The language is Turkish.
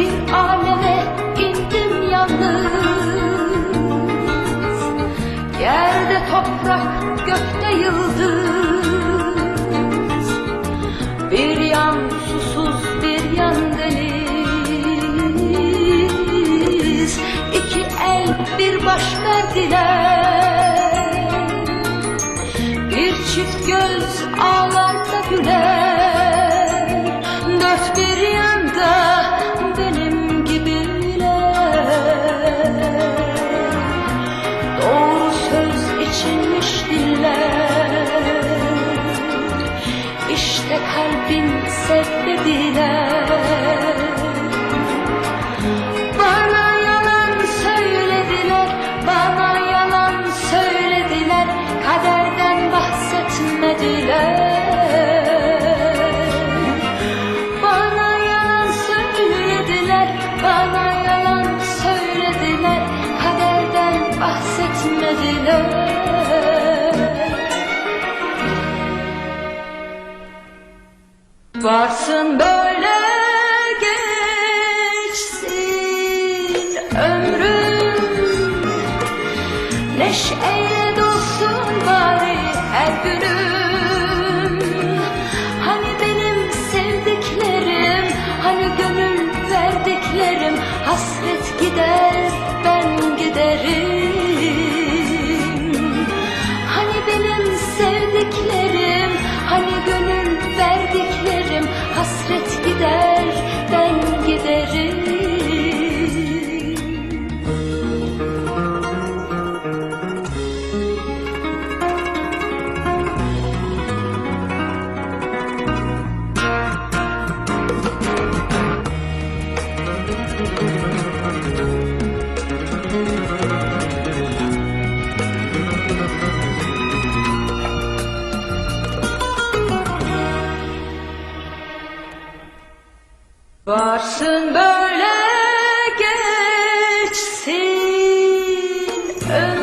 bir aleme indim yalnız. Yerde toprak gökte yıldız. Bir yan susuz bir yan deniz. İki el bir baş verdiler. Bir çift göz ağlar da güler İşte kalbin sevdiler Varsın böyle geçsin ömrüm. Neşeyle dolsun bari her günüm Varsın böyle geçsin. Ömrüm.